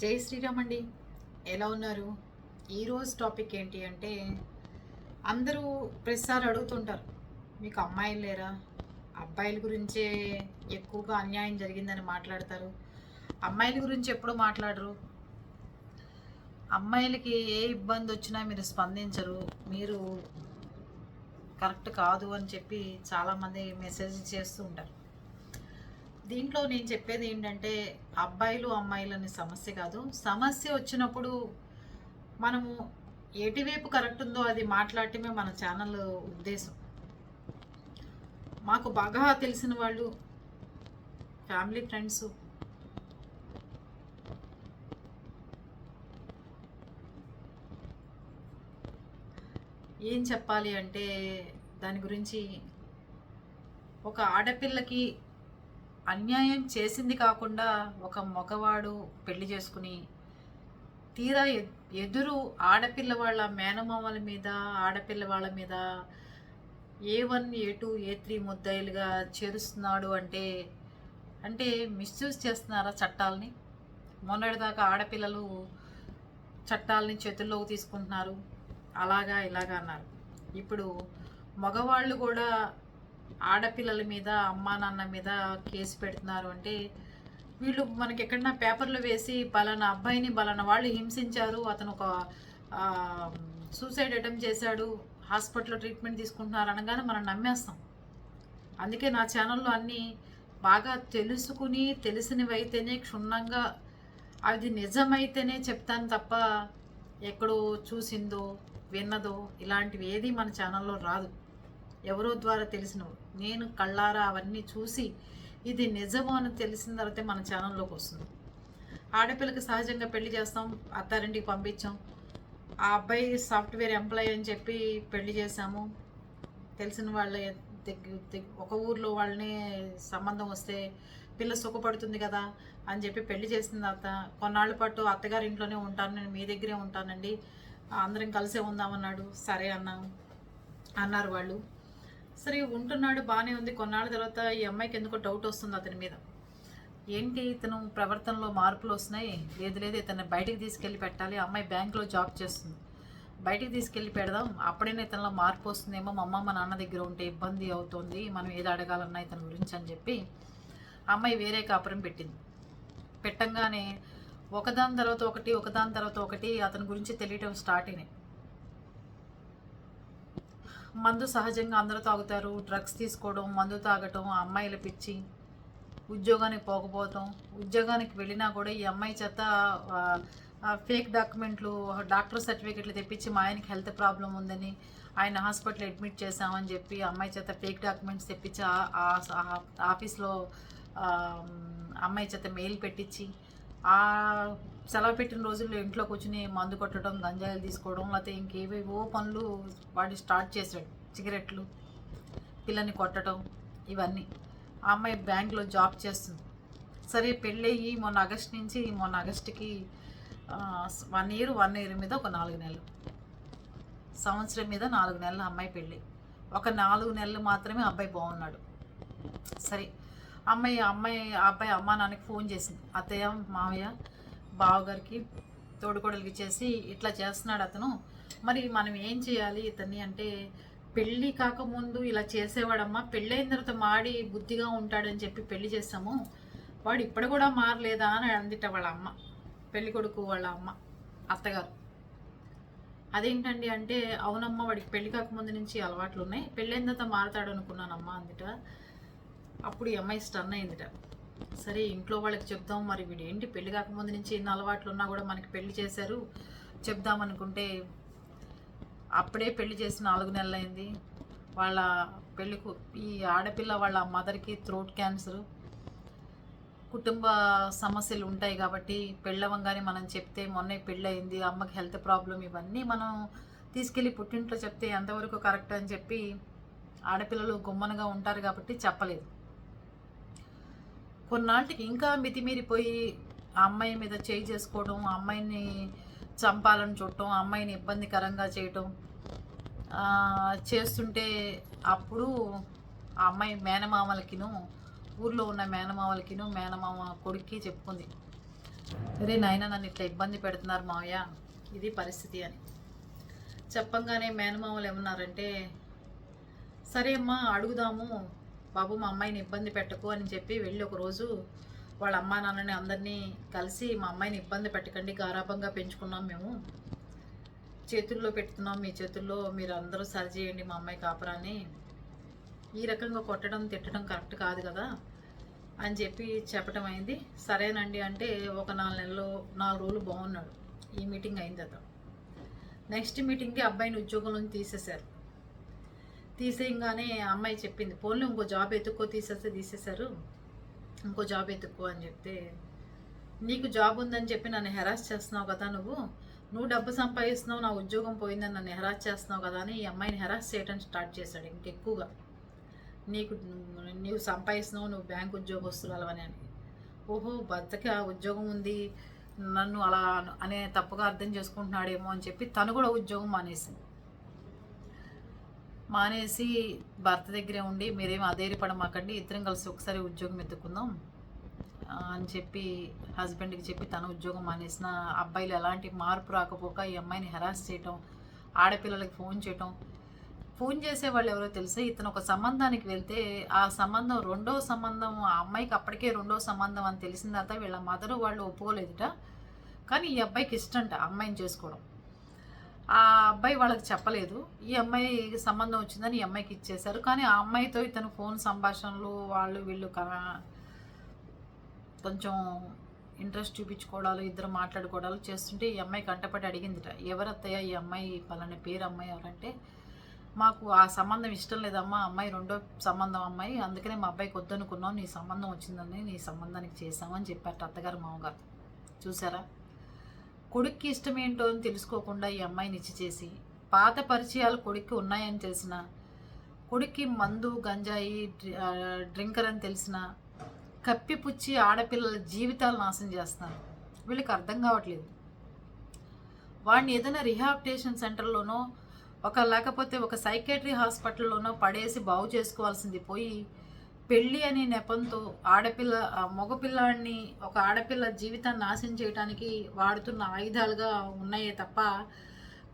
జై శ్రీరామ్ అండి. ఎలా ఉన్నారు? ఈరోజు టాపిక్ ఏంటి అంటే అందరూ ప్రతిసారి అడుగుతుంటారు మీకు అమ్మాయిలు లేరా? అబ్బాయిల గురించే ఎక్కువగా అన్యాయం జరిగిందని మాట్లాడతారు. అమ్మాయిల గురించి ఎప్పుడు మాట్లాడరు. అమ్మాయిలకి ఏ ఇబ్బంది వచ్చినా మీరు స్పందించరు. మీరు కరెక్ట్ కాదు అని చెప్పి చాలామంది మెసేజ్ చేస్తూ ఉంటారు. దీంట్లో నేను చెప్పేది ఏంటంటే అబ్బాయిలు అమ్మాయిలు అనే సమస్య కాదు. సమస్య వచ్చినప్పుడు మనము ఎటువైపు కరెక్ట్ ఉందో అది మాట్లాడటమే మన ఛానల్ ఉద్దేశం. మాకు బాగా తెలిసిన వాళ్ళు ఫ్యామిలీ ఫ్రెండ్స్ ఏం చెప్పాలి అంటే దాని గురించి ఒక ఆడపిల్లకి అన్యాయం చేసింది కాకుండా ఒక మగవాడు పెళ్ళి చేసుకుని తీరా ఎదురు ఆడపిల్ల వాళ్ళ మేనమామల మీద ఆడపిల్ల వాళ్ళ మీద A one A two A three ముద్దాయిలుగా చేరుస్తున్నాడు అంటే అంటే మిస్యూజ్ చేస్తున్నారా చట్టాలని? మొన్నటిదాకా ఆడపిల్లలు చట్టాలని చేతుల్లోకి తీసుకుంటున్నారు. అలాగా ఇలాగా అన్నారు. ఇప్పుడు మగవాళ్ళు కూడా ఆడపిల్లల మీద అమ్మా నాన్న మీద కేసు పెడుతున్నారు అంటే వీళ్ళు మనకి ఎక్కడన్నా పేపర్లు వేసి పలానా అబ్బాయిని పలానా వాళ్ళు హింసించారు అతను ఒక సూసైడ్ అటెంప్ట్ చేశాడు హాస్పిటల్లో ట్రీట్మెంట్ తీసుకుంటున్నారు అనగానే మనం నమ్మేస్తాం. అందుకే నా ఛానల్లో అన్నీ బాగా తెలుసుకుని తెలిసినవైతేనే క్షుణ్ణంగా అది నిజమైతేనే చెప్తాను తప్ప ఎక్కడో చూసిందో విన్నదో ఇలాంటివి ఏది మన ఛానల్లో రాదు. ఎవరో ద్వారా తెలిసినవు. నేను కళ్ళారా అవన్నీ చూసి ఇది నిజమో అని తెలిసిన తర్వాతే మన ఛానల్లోకి వస్తుంది. ఆడపిల్లకి సహజంగా పెళ్ళి చేస్తాం అత్తారింటికి పంపించాం. ఆ అబ్బాయి సాఫ్ట్వేర్ ఎంప్లాయీ అని చెప్పి పెళ్ళి చేశాము. తెలిసిన వాళ్ళ ఒక ఊర్లో వాళ్ళని సంబంధం వస్తే పిల్ల సుఖపడుతుంది కదా అని చెప్పి పెళ్ళి చేసిన తర్వాత కొన్నాళ్ళ పాటు అత్తగారి ఇంట్లోనే ఉంటాను నేను మీ దగ్గరే ఉంటానండి అందరం కలిసే ఉందామన్నాడు. సరే అన్నా. అన్నారు వాళ్ళు. సరే ఉంటున్నాడు బాగానే ఉంది. కొన్నాళ్ళ తర్వాత ఈ అమ్మాయికి ఎందుకో డౌట్ వస్తుంది అతని మీద. ఏంటి ఇతను ప్రవర్తనలో మార్పులు వస్తున్నాయి? లేదు లేదు ఇతన్ని బయటికి తీసుకెళ్ళి పెట్టాలి. అమ్మాయి బ్యాంక్లో జాబ్ చేస్తుంది. బయటికి తీసుకెళ్ళి పెడదాం. అప్పుడైనా ఇతనిలో మార్పు వస్తుందేమో మా అమ్మ మా నాన్న దగ్గర ఉంటే ఇబ్బంది అవుతుంది. మనం ఏది అడగాలన్నా ఇతని గురించి అని చెప్పి అమ్మాయి వేరే కాపురం పెట్టింది. పెట్టంగానే ఒకదాని తర్వాత ఒకటి ఒకదాని తర్వాత ఒకటి అతని గురించి తెలియటం స్టార్ట్ అయినాయి. మందు సహజంగా అందరూ తాగుతారు. డ్రగ్స్ తీసుకోవడం మందు తాగటం ఆ అమ్మాయిల పిచ్చి ఉద్యోగానికి పోకపోవటం ఉద్యోగానికి వెళ్ళినా కూడా ఈ అమ్మాయి చేత ఫేక్ డాక్యుమెంట్లు డాక్టర్ సర్టిఫికెట్లు తెప్పించి మా ఆయనకి హెల్త్ ప్రాబ్లం ఉందని ఆయన హాస్పిటల్ అడ్మిట్ చేశామని చెప్పి అమ్మాయి చేత ఫేక్ డాక్యుమెంట్స్ తెప్పించి ఆఫీస్లో అమ్మాయి చేత మెయిల్ పెట్టించి ఆ సెలవు పెట్టిన రోజుల్లో ఇంట్లో కూర్చుని మందు కొట్టడం గంజాయిలు తీసుకోవడం లేకపోతే ఇంకేవేవో పనులు వాడు స్టార్ట్ చేశాడు. సిగరెట్లు పిల్లని కొట్టడం ఇవన్నీ. ఆ అమ్మాయి బ్యాంక్లో జాబ్ చేస్తుంది. సరే పెళ్ళయ్యి మొన్న ఆగస్ట్ నుంచి మొన్న ఆగస్టుకి వన్ ఇయర్ వన్ ఇయర్ మీద ఒక నాలుగు నెలలు. సంవత్సరం మీద నాలుగు నెలలు అమ్మాయి పెళ్ళి. ఒక నాలుగు నెలలు మాత్రమే అబ్బాయి బాగున్నాడు. సరే అమ్మాయి అమ్మాయి అబ్బాయి అమ్మ నాన్నకి ఫోన్ చేసింది. అత్తయ్య మావయ్య బావగారికి తోడుకోడలికి చేసి ఇట్లా చేస్తున్నాడు అతను. మరి మనం ఏం చేయాలి ఇతన్ని అంటే పెళ్ళి కాకముందు ఇలా చేసేవాడమ్మా పెళ్ళైన తర్వాత మాడి బుద్ధిగా ఉంటాడని చెప్పి పెళ్ళి చేస్తాము. వాడు ఇప్పుడు కూడా మారలేదా అని అందిట వాళ్ళ అమ్మ పెళ్ళి కొడుకు వాళ్ళ అమ్మ అత్తగారు. అదేంటండి అంటే అవునమ్మా వాడికి పెళ్ళి కాకముందు నుంచి అలవాట్లు ఉన్నాయి పెళ్ళైన తర్వాత మారతాడు అనుకున్నానమ్మా అందిట. అప్పుడు ఈ అమ్మాయి స్టన్ అయిందిట. సరే ఇంట్లో వాళ్ళకి చెప్దాం మరి వీడు ఏంటి? పెళ్ళి కాకముందు నుంచి ఎన్ని అలవాట్లు ఉన్నా కూడా మనకి పెళ్ళి చేశారు. చెప్దాం అనుకుంటే అప్పుడే పెళ్ళి చేసి నాలుగు నెలలైంది. వాళ్ళ పెళ్ళికు ఈ ఆడపిల్ల వాళ్ళ మదర్కి థ్రోట్ క్యాన్సర్ కుటుంబ సమస్యలు ఉంటాయి కాబట్టి పెళ్ళవంగానే మనం చెప్తే మొన్నే పెళ్ళి అయింది అమ్మకి హెల్త్ ప్రాబ్లం ఇవన్నీ మనం తీసుకెళ్ళి పుట్టింట్లో చెప్తే ఎంతవరకు కరెక్ట్ అని చెప్పి ఆడపిల్లలు గుమ్మనగా ఉంటారు కాబట్టి చెప్పలేదు. కొన్నాళ్ళకి ఇంకా మితిమీరిపోయి ఆ అమ్మాయి మీద చేయి చేసుకోవడం ఆ అమ్మాయిని చంపాలని చూడటం ఆ అమ్మాయిని ఇబ్బందికరంగా చేయటం చేస్తుంటే అప్పుడు ఆ అమ్మాయి మేనమామలకిను ఊర్లో ఉన్న మేనమామలకిను మేనమామ కొడుక్కి చెప్పుకుంది. రే నాయన నన్ను ఇట్లా ఇబ్బంది పెడుతున్నారు మావయ్య ఇది పరిస్థితి అని. చెప్పంగానే మేనమామలు ఏమన్నారంటే సరే అమ్మా అడుగుదాము బాబు మా అమ్మాయిని ఇబ్బంది పెట్టకు అని చెప్పి వెళ్ళి ఒకరోజు వాళ్ళ అమ్మా నాన్నని అందరినీ కలిసి మా అమ్మాయిని ఇబ్బంది పెట్టకండి గారాభంగా పెంచుకున్నాం మేము. చేతుల్లో పెడుతున్నాం మీ చేతుల్లో మీరు అందరూ సరి చేయండి మా అమ్మాయి కాపురాన్ని. ఈ రకంగా కొట్టడం తిట్టడం కరెక్ట్ కాదు కదా అని చెప్పి చెప్పడం అయింది. సరేనండి అంటే ఒక నాలుగు నెలలు నాలుగు రోజులు బాగున్నాడు. ఈ మీటింగ్ అయింది అతను. నెక్స్ట్ మీటింగ్కి అబ్బాయిని ఉద్యోగం తీసేశారు. తీసేయంగానే అమ్మాయి చెప్పింది పోన్లో ఇంకో జాబ్ ఎత్తుక్కో తీసేస్తే తీసేశారు. ఇంకో జాబ్ ఎత్తుక్కో అని చెప్తే నీకు జాబ్ ఉందని చెప్పి నన్ను హెరాస్ చేస్తున్నావు కదా నువ్వు. నువ్వు డబ్బు సంపాదిస్తున్నావు నా ఉద్యోగం పోయిందని నన్ను హెరాస్ చేస్తున్నావు కదా అని ఈ అమ్మాయిని హెరాస్ చేయడం స్టార్ట్ చేశాడు ఇంకెక్కువగా. నీకు నీవు సంపాదిస్తున్నావు నువ్వు బ్యాంక్ ఉద్యోగస్తురాలవని అని ఓహో భర్తకి ఆ ఉద్యోగం ఉంది. నన్ను అలా అనే తప్పుగా అర్థం చేసుకుంటున్నాడేమో అని చెప్పి తను కూడా ఉద్యోగం మానేసింది. మానేసి భర్త దగ్గరే ఉండి మీరేం అధైర్యపడమాకండి ఇద్దరం కలిసి ఒకసారి ఉద్యోగం ఎత్తుకుందాం అని చెప్పి హస్బెండ్కి చెప్పి తన ఉద్యోగం మానేసిన. అబ్బాయిలు ఎలాంటి మార్పు రాకపోక ఈ అమ్మాయిని హెరాస్ చేయటం ఆడపిల్లలకి ఫోన్ చేయటం. ఫోన్ చేసే వాళ్ళు ఎవరో తెలిసే? ఇతను ఒక సంబంధానికి వెళ్తే ఆ సంబంధం రెండో సంబంధం ఆ అమ్మాయికి అప్పటికే రెండో సంబంధం అని తెలిసిన తర్వాత వీళ్ళ మదరు వాళ్ళు ఒప్పుకోలేదుట. కానీ ఈ అబ్బాయికి ఇష్టంట అమ్మాయిని చేసుకోవడం. ఆ అబ్బాయి వాళ్ళకి చెప్పలేదు. ఈ అమ్మాయి సంబంధం వచ్చిందని ఈ అమ్మాయికి ఇచ్చేశారు. కానీ ఆ అమ్మాయితో ఇతను ఫోన్ సంభాషణలు వాళ్ళు వీళ్ళు క- కొంచెం ఇంట్రెస్ట్ చూపించుకోవడాలు ఇద్దరు మాట్లాడుకోవడాలు చేస్తుంటే ఈ అమ్మాయి కంటపడి అడిగిందిట ఎవరత్తయ్య ఈ అమ్మాయి పలానా పేరు అమ్మాయి ఎవరంటే? మాకు ఆ సంబంధం ఇష్టం లేదమ్మా అమ్మాయి రెండో సంబంధం అమ్మాయి అందుకనే మా అబ్బాయికి వద్దనుకున్నాం నీ సంబంధం వచ్చిందని నీ సంబంధానికి చేసామని చెప్పారు అత్తగారు మామగారు. చూసారా? కొడుక్కి ఇష్టం ఏంటో అని తెలుసుకోకుండా ఈ అమ్మాయిని ఇచ్చి చేసి పాత పరిచయాలు కొడుక్కి ఉన్నాయని తెలిసిన కొడుక్కి మందు గంజాయి డ్రింకర్ అని తెలిసిన కప్పిపుచ్చి ఆడపిల్లల జీవితాలు నాశనం చేస్తున్నారు. వీళ్ళకి అర్థం కావట్లేదు. వాడిని ఏదైనా రిహాబిటేషన్ సెంటర్లోనో ఒక లేకపోతే ఒక సైకేటరీ హాస్పిటల్లోనో పడేసి బాగు చేసుకోవాల్సింది పోయి పెళ్ళి అనే నెపంతో ఆడపిల్ల ఆ మగపిల్లాడిని ఒక ఆడపిల్ల జీవితాన్ని నాశనం చేయడానికి వాడుతున్న ఆయుధాలుగా ఉన్నాయే తప్ప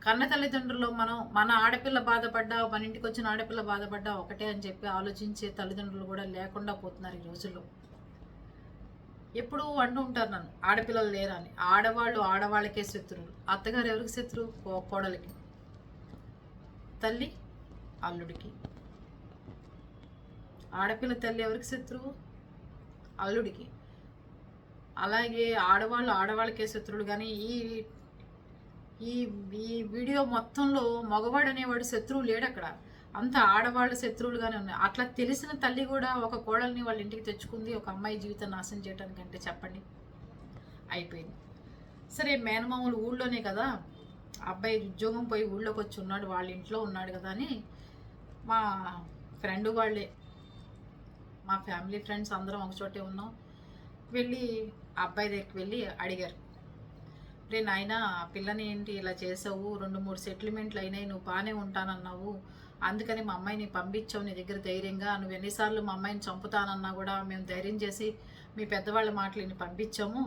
కన్న తల్లిదండ్రులు మనం మన ఆడపిల్ల బాధపడ్డా మన ఇంటికి వచ్చిన ఆడపిల్ల బాధపడ్డా ఒకటే అని చెప్పి ఆలోచించే తల్లిదండ్రులు కూడా లేకుండా పోతున్నారు ఈ రోజుల్లో. ఎప్పుడు అంటూ ఉంటారు నన్ను ఆడపిల్లలు లేరని. అని ఆడవాళ్ళు ఆడవాళ్ళకే శత్రువులు అత్తగారు ఎవరికి శత్రువు కో- కోడలికి తల్లి అల్లుడికి. ఆడపిల్ల తల్లి ఎవరికి శత్రువు? అల్లుడికి. అలాగే ఆడవాళ్ళు ఆడవాళ్ళకే శత్రువులు. కానీ ఈ ఈ ఈ వీడియో మొత్తంలో మగవాడు అనేవాడు శత్రువు లేడు అక్కడ అంత ఆడవాళ్ళ శత్రువులుగానే ఉన్నాయి. అట్లా తెలిసిన తల్లి కూడా ఒక కోడల్ని వాళ్ళ ఇంటికి తెచ్చుకుంది. ఒక అమ్మాయి జీవితం నాశనం చేయడానికంటే చెప్పండి. అయిపోయింది. సరే మేనమామూలు ఊళ్ళోనే కదా. అబ్బాయి ఉద్యోగం పోయి ఊళ్ళోకి వచ్చి ఉన్నాడు. వాళ్ళ ఇంట్లో ఉన్నాడు కదా అని మా ఫ్రెండ్ వాళ్ళే మా ఫ్యామిలీ ఫ్రెండ్స్ అందరం ఒకచోటే ఉన్నాం. వెళ్ళి అబ్బాయి దగ్గరికి వెళ్ళి అడిగారు. రే నాయన పిల్లని ఏంటి ఇలా చేసావు? రెండు మూడు సెటిల్మెంట్లు అయినాయి నువ్వు బాగానే ఉంటానన్నావు. అందుకని మా అమ్మాయిని పంపించావు నీ దగ్గర ధైర్యంగా. నువ్వు ఎన్నిసార్లు మా అమ్మాయిని చంపుతానన్నా కూడా మేము ధైర్యం చేసి మీ పెద్దవాళ్ళ మాటలు విని పంపించాము.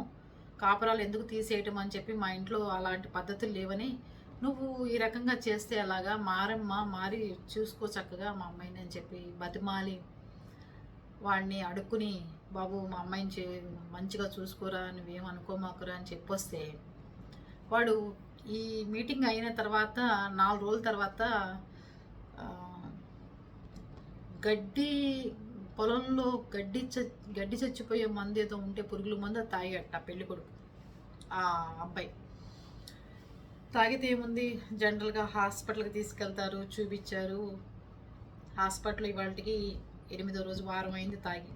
కాపురాలు ఎందుకు తీసేయటం అని చెప్పి మా ఇంట్లో అలాంటి పద్ధతులు లేవని నువ్వు ఈ రకంగా చేస్తే అలాగా మారమ్మా మారి చూసుకో చక్కగా మా అమ్మాయిని అని చెప్పి బతిమాలి వాడిని అడుక్కుని బాబు మా అమ్మాయిని చే మంచిగా చూసుకోరా నువ్వేం అనుకోమాకురా అని చెప్పొస్తే వాడు ఈ మీటింగ్ అయిన తర్వాత నాలుగు రోజుల తర్వాత గడ్డి పొలంలో గడ్డి చ గడ్డి చచ్చిపోయే మందు ఏదో ఉంటే పురుగుల మందు తాగట పెళ్ళి కొడుకు ఆ అబ్బాయి. తాగితే ఏముంది? జనరల్గా హాస్పిటల్కి తీసుకెళ్తారు చూపించారు హాస్పిటల్ ఇవాళకి ఎనిమిదో రోజు వారం అయింది తాగి.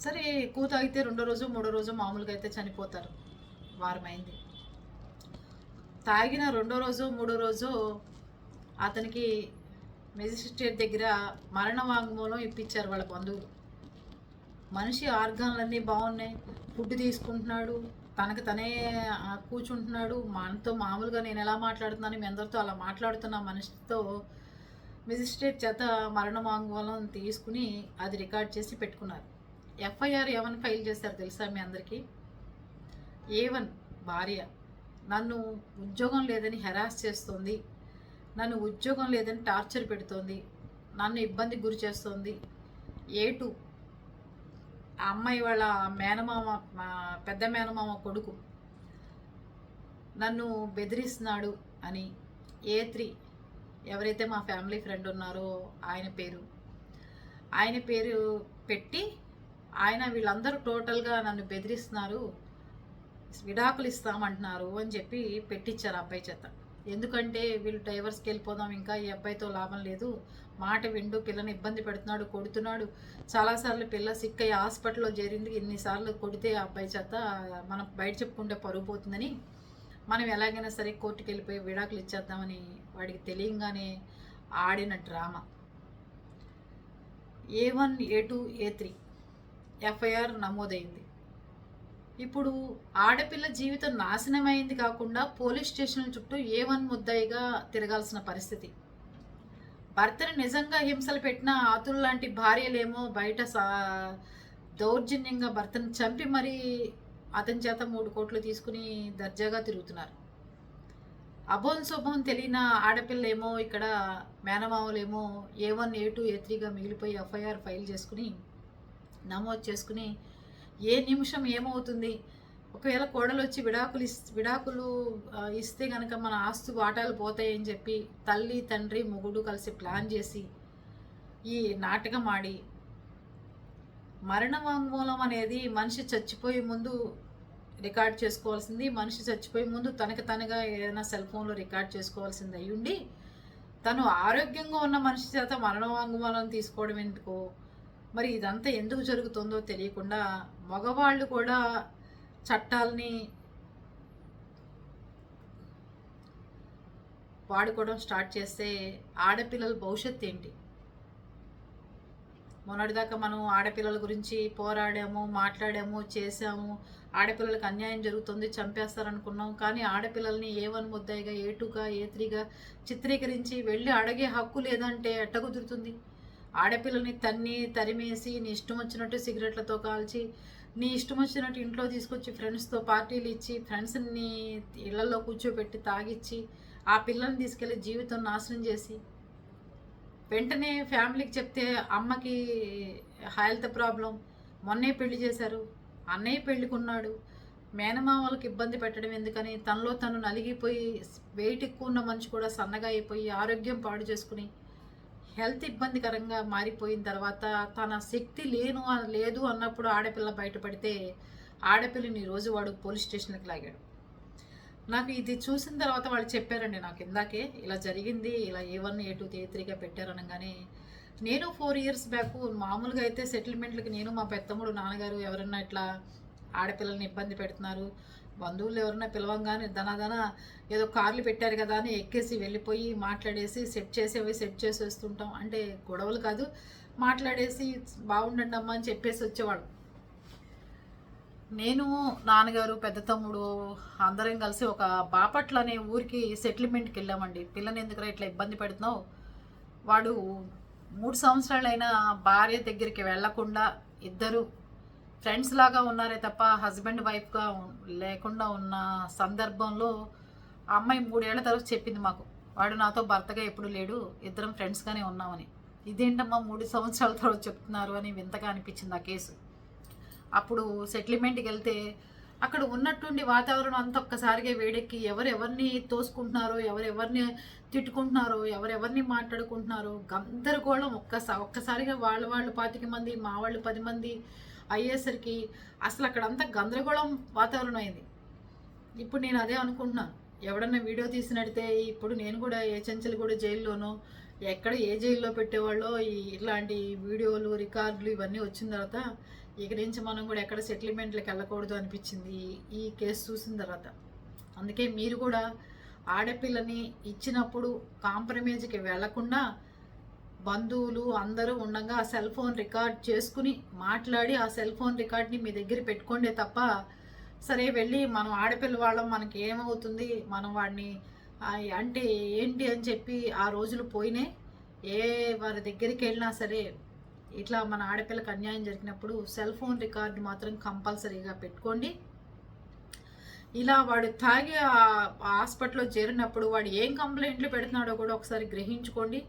సరే ఎక్కువ తాగితే రెండో రోజు మూడో రోజు మామూలుగా అయితే చనిపోతారు. వారం అయింది. తాగిన రెండో రోజు మూడో రోజు అతనికి మెజిస్ట్రేట్ దగ్గర మరణ వాంగ్మూలం ఇప్పించారు వాళ్ళ బంధువులు. మనిషి ఆర్గాన్లన్నీ బాగున్నాయి. ఫుడ్ తీసుకుంటున్నాడు. తనకు తనే కూర్చుంటున్నాడు. మనతో మామూలుగా నేను ఎలా మాట్లాడుతున్నాను? మీ అందరితో అలా మాట్లాడుతున్న మనిషితో మెజిస్ట్రేట్ చేత మరణ వాంగ్మూలం తీసుకుని అది రికార్డ్ చేసి పెట్టుకున్నారు. ఎఫ్ఐఆర్ ఏమని ఫైల్ చేశారు తెలుసా మీ అందరికీ? ఏవన్ భార్య. నన్ను ఉద్యోగం లేదని హెరాస్ చేస్తోంది. నన్ను ఉద్యోగం లేదని టార్చర్ పెడుతోంది. నన్ను ఇబ్బంది గురి చేస్తోంది. A two? ఆ అమ్మాయి వాళ్ళ మేనమామ మా పెద్ద మేనమామ కొడుకు నన్ను బెదిరిస్తున్నాడు అని. A three? ఎవరైతే మా ఫ్యామిలీ ఫ్రెండ్ ఉన్నారో ఆయన పేరు. ఆయన పేరు పెట్టి ఆయన వీళ్ళందరూ టోటల్గా నన్ను బెదిరిస్తున్నారు. విడాకులు ఇస్తామంటున్నారు అని చెప్పి పెట్టించారు అబ్బాయి చేత. ఎందుకంటే వీళ్ళు డైవర్స్కి వెళ్ళిపోదాం ఇంకా ఈ అబ్బాయితో లాభం లేదు. మాట విండు పిల్లని ఇబ్బంది పెడుతున్నాడు కొడుతున్నాడు. చాలాసార్లు పిల్ల సిక్ అయ్యి హాస్పిటల్లో చేరింది ఇన్నిసార్లు కొడితే ఆ అబ్బాయి చేత మనం బయట చెప్పుకుంటే పరుగు పోతుందని మనం ఎలాగైనా సరే కోర్టుకి వెళ్ళిపోయి విడాకులు ఇచ్చేద్దామని వాడికి తెలియంగానే ఆడిన drama. A one A two A three FIR నమోదైంది. ఇప్పుడు ఆడపిల్ల జీవితం నాశనమైంది కాకుండా పోలీస్ స్టేషన్ల చుట్టూ ఏ వన్ ముద్దాయిగా తిరగాల్సిన పరిస్థితి. భర్తను నిజంగా హింసలు పెట్టిన ఆతులు లాంటి భార్యలేమో బయట సా దౌర్జన్యంగా భర్తను చంపి మరీ అతని చేత మూడు కోట్లు తీసుకుని దర్జాగా తిరుగుతున్నారు. అభోన్ శుభం తెలియన ఆడపిల్లేమో ఇక్కడ మేనమామలేమో A one A two A త్రీగా మిగిలిపోయి ఎఫ్ఐఆర్ ఫైల్ చేసుకుని నమోదు చేసుకుని ఏ నిమిషం ఏమవుతుంది? ఒకవేళ కోడలు వచ్చి విడాకులు ఇస్ విడాకులు ఇస్తే కనుక మన ఆస్తు వాటాలు పోతాయని చెప్పి తల్లి తండ్రి మొగుడు కలిసి ప్లాన్ చేసి ఈ నాటకం ఆడి మరణ వాంగ్మూలం అనేది మనిషి చచ్చిపోయే ముందు రికార్డ్ చేసుకోవాల్సింది. మనిషి చచ్చిపోయే ముందు తనకి తనగా ఏదైనా సెల్ ఫోన్లో రికార్డ్ చేసుకోవాల్సింది అయ్యుండి తను ఆరోగ్యంగా ఉన్న మనిషి చేత మరణ వాంగ్మూలం తీసుకోవడం ఎందుకో మరి ఇదంతా ఎందుకు జరుగుతుందో తెలియకుండా మగవాళ్ళు కూడా చట్టాలని వాడుకోవడం స్టార్ట్ చేస్తే ఆడపిల్లల భవిష్యత్తు ఏంటి? మొన్నటిదాకా మనం ఆడపిల్లల గురించి పోరాడాము మాట్లాడాము చేసాము ఆడపిల్లలకు అన్యాయం జరుగుతుంది చంపేస్తారనుకున్నాం. కానీ ఆడపిల్లల్ని ఏ వన్ ముద్దాయిగా ఏ టూగా ఏ త్రీగా చిత్రీకరించి వెళ్ళి అడిగే హక్కు లేదంటే ఎట్ట కుదురుతుంది ఆడపిల్లల్ని తన్ని తరిమేసి నీ ఇష్టం వచ్చినట్టు సిగరెట్లతో కాల్చి నీ ఇష్టం వచ్చినట్టు ఇంట్లో తీసుకొచ్చి ఫ్రెండ్స్తో పార్టీలు ఇచ్చి ఫ్రెండ్స్ని ఇళ్ళలో కూర్చోబెట్టి తాగిచ్చి ఆ పిల్లల్ని తీసుకెళ్ళి జీవితం నాశనం చేసి వెంటనే ఫ్యామిలీకి చెప్తే అమ్మకి హెల్త్ ప్రాబ్లం మొన్నే పెళ్ళి చేశారు. అన్నయ్య పెళ్ళికున్నాడు. మేనమామలకు ఇబ్బంది పెట్టడం ఎందుకని తనలో తను నలిగిపోయి వెయిట్ ఎక్కువ ఉన్న మనిషి కూడా సన్నగా అయిపోయి ఆరోగ్యం పాడు చేసుకుని హెల్త్ ఇబ్బందికరంగా మారిపోయిన తర్వాత తన శక్తి లేను లేదు అన్నప్పుడు ఆడపిల్ల బయటపడితే ఆడపిల్లని రోజు వాడు పోలీస్ స్టేషన్కి లాగాడు. నాకు ఇది చూసిన తర్వాత వాళ్ళు చెప్పారండి నాకు ఇందాకే ఇలా జరిగింది ఇలా ఏ వన్ ఏ టూ ఏ త్రీగా పెట్టారనగానే నేను ఫోర్ ఇయర్స్ బ్యాక్ మామూలుగా అయితే సెటిల్మెంట్లకి నేను మా పెద్దమ్ముడు నాన్నగారు ఎవరన్నా ఇట్లా ఆడపిల్లల్ని ఇబ్బంది పెడుతున్నారు బంధువులు ఎవరన్నా పిలవంగానే దనదన ఏదో కార్లు పెట్టారు కదా అని ఎక్కేసి వెళ్ళిపోయి మాట్లాడేసి సెట్ చేసేవి సెట్ చేసేస్తుంటాం. అంటే గొడవలు కాదు మాట్లాడేసి బాగుండండి అమ్మా అని చెప్పేసి వచ్చేవాడు నేను నాన్నగారు పెద్ద తమ్ముడు అందరం కలిసి ఒక బాపట్ల అనే ఊరికి సెటిల్మెంట్కి వెళ్ళామండి. పిల్లని ఎందుకురా ఇట్లా ఇబ్బంది పెడుతున్నావు? వాడు మూడు సంవత్సరాలైనా భార్య దగ్గరికి వెళ్ళకుండా ఇద్దరు ఫ్రెండ్స్ లాగా ఉన్నారే తప్ప హస్బెండ్ వైఫ్గా లేకుండా ఉన్న సందర్భంలో అమ్మాయి మూడేళ్ళ తర్వాత చెప్పింది మాకు. వాడు నాతో భర్తగా ఎప్పుడు లేడు ఇద్దరం ఫ్రెండ్స్గానే ఉన్నామని. ఇదేంటమ్మా మూడు సంవత్సరాల తర్వాత చెప్తున్నారు అని వింతగా అనిపించింది ఆ కేసు. అప్పుడు సెటిల్మెంట్కి వెళ్తే అక్కడ ఉన్నట్టుండి వాతావరణం అంతా ఒక్కసారిగా వేడెక్కి ఎవరెవరిని తోసుకుంటున్నారో ఎవరెవరిని తిట్టుకుంటున్నారో ఎవరెవరిని మాట్లాడుకుంటున్నారో గందరగోళం ఒక్కసారి ఒక్కసారిగా వాళ్ళ వాళ్ళు పాతిక మంది మా వాళ్ళు పది మంది అయ్యేసరికి అసలు అక్కడంతా గందరగోళం వాతావరణం అయింది. ఇప్పుడు నేను అదే అనుకుంటున్నాను ఎవడన్నా వీడియో తీసినడితే ఇప్పుడు నేను కూడా ఏ చెంచలు కూడా జైల్లోనో ఎక్కడ ఏ జైల్లో పెట్టేవాళ్ళో ఇలాంటి వీడియోలు రికార్డులు ఇవన్నీ వచ్చిన తర్వాత ఇక నుంచి మనం కూడా ఎక్కడ సెటిల్మెంట్లకు వెళ్ళకూడదు అనిపించింది ఈ- కేసు చూసిన తర్వాత. అందుకే మీరు కూడా ఆడపిల్లని ఇచ్చినప్పుడు కాంప్రమైజ్కి వెళ్ళకుండా బంధువులు అందరూ ఉండగా ఆ సెల్ ఫోన్ రికార్డ్ చేసుకుని మాట్లాడి ఆ సెల్ ఫోన్ రికార్డ్ని మీ దగ్గర పెట్టుకోండే తప్ప సరే వెళ్ళి మనం ఆడపిల్ల వాళ్ళం మనకి ఏమవుతుంది మనం వాడిని అంటే ఏంటి అని చెప్పి ఆ రోజులు పోయినాయి ఏ వారి దగ్గరికి వెళ్ళినా సరే ఇట్లా మన ఆడపిల్లకి అన్యాయం జరిగినప్పుడు సెల్ ఫోన్ రికార్డు మాత్రం కంపల్సరీగా పెట్టుకోండి. ఇలా వాడు తాగి హాస్పిటల్లో చేరినప్పుడు వాడు ఏం కంప్లైంట్లు పెడుతున్నాడో కూడా ఒకసారి గ్రహించుకోండి.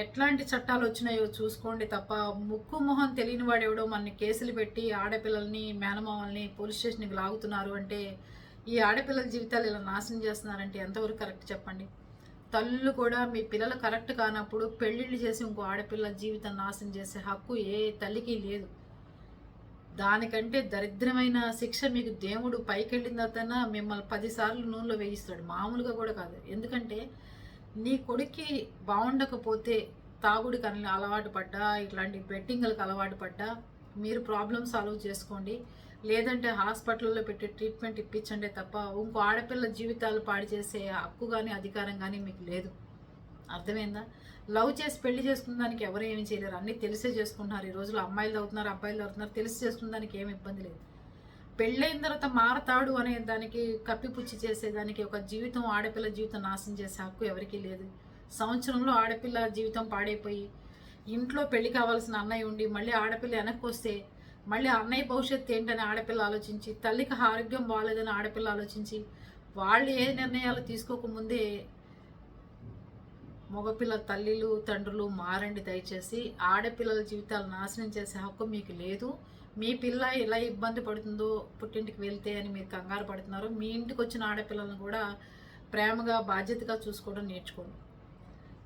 ఎట్లాంటి చట్టాలు వచ్చినాయో చూసుకోండి తప్ప ముక్కు మొహం తెలియని వాడు ఎవడో మన కేసులు పెట్టి ఆడపిల్లల్ని మేనమామల్ని పోలీస్ స్టేషన్కి లాగుతున్నారు అంటే ఈ ఆడపిల్లల జీవితాలు ఇలా నాశనం చేస్తున్నారంటే ఎంతవరకు కరెక్ట్ చెప్పండి? తల్లు కూడా మీ పిల్లలు కరెక్ట్ కానప్పుడు పెళ్ళిళ్ళు చేసి ఇంకో ఆడపిల్ల జీవితం నాశనం చేసే హక్కు ఏ తల్లికి లేదు. దానికంటే దరిద్రమైన శిక్ష మీకు దేవుడు పైకెళ్ళిన తర్వాత మిమ్మల్ని పదిసార్లు నూనెలో వేయిస్తాడు. మామూలుగా కూడా కాదు. ఎందుకంటే నీ కొడుక్కి బాగుండకపోతే తాగుడికి అలవాటు పడ్డా ఇట్లాంటి బెట్టింగ్లకు అలవాటు పడ్డా మీరు ప్రాబ్లమ్ సాల్వ్ చేసుకోండి. లేదంటే హాస్పిటల్లో పెట్టి ట్రీట్మెంట్ ఇప్పించండి తప్ప ఇంకో ఆడపిల్ల జీవితాలు పాడు చేసే హక్కు కానీ అధికారం కానీ మీకు లేదు. అర్థమైందా? లవ్ చేసి పెళ్ళి చేసుకున్న దానికి ఎవరు ఏమి చేయలేరు. అన్నీ తెలిసే చేసుకుంటున్నారు. ఈ రోజుల్లో అమ్మాయిలు అవుతున్నారు అబ్బాయిలు అవుతున్నారు తెలిసి చేసుకున్న దానికి ఏమి ఇబ్బంది లేదు. పెళ్ళైన తర్వాత మారతాడు అనే దానికి కప్పిపుచ్చి చేసేదానికి ఒక జీవితం ఆడపిల్ల జీవితం నాశనం చేసే హక్కు ఎవరికీ లేదు. సంవత్సరంలో ఆడపిల్ల జీవితం పాడైపోయి ఇంట్లో పెళ్ళి కావాల్సిన అన్నయ్య ఉండి మళ్ళీ ఆడపిల్ల వెనక్కి వస్తే మళ్ళీ అన్నయ్య భవిష్యత్తు ఏంటని ఆడపిల్ల ఆలోచించి తల్లికి ఆరోగ్యం బాగాలేదని ఆడపిల్ల ఆలోచించి వాళ్ళు ఏ నిర్ణయాలు తీసుకోకముందే మగపిల్ల తల్లిలు తండ్రులు మారండి దయచేసి. ఆడపిల్లల జీవితాలు నాశనం చేసే హక్కు మీకు లేదు. మీ పిల్ల ఎలా ఇబ్బంది పడుతుందో పుట్టింటికి వెళ్తే అని మీరు కంగారు పడుతున్నారు. మీ ఇంటికి వచ్చిన ఆడపిల్లలను కూడా ప్రేమగా బాధ్యతగా చూసుకోవడం నేర్చుకోండి.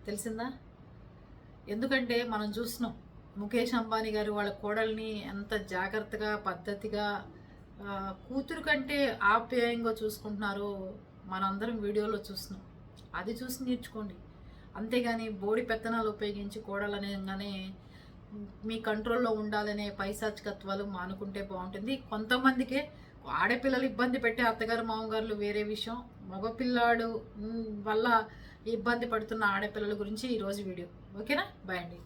తెలిసిందా? ఎందుకంటే మనం చూస్తున్నాం ముఖేష్ అంబానీ గారు వాళ్ళ కోడల్ని ఎంత జాగ్రత్తగా పద్ధతిగా కూతురు కంటే ఆప్యాయంగా చూసుకుంటున్నారో మనందరం వీడియోలో చూస్తున్నాం. అది చూసి నేర్చుకోండి. అంతేగాని బోడి పెత్తనాలు ఉపయోగించి కోడలనగానే మీ కంట్రోల్లో ఉండాలనే పైశాచికత్వాలు మానుకుంటే బాగుంటుంది. కొంతమందికే ఆడపిల్లలు ఇబ్బంది పెట్టే అత్తగారు మామగారులు వేరే విషయం. మగపిల్లాడు వల్ల ఇబ్బంది పడుతున్న ఆడపిల్లల గురించి ఈరోజు వీడియో. ఓకేనా? బాయ్ అండి.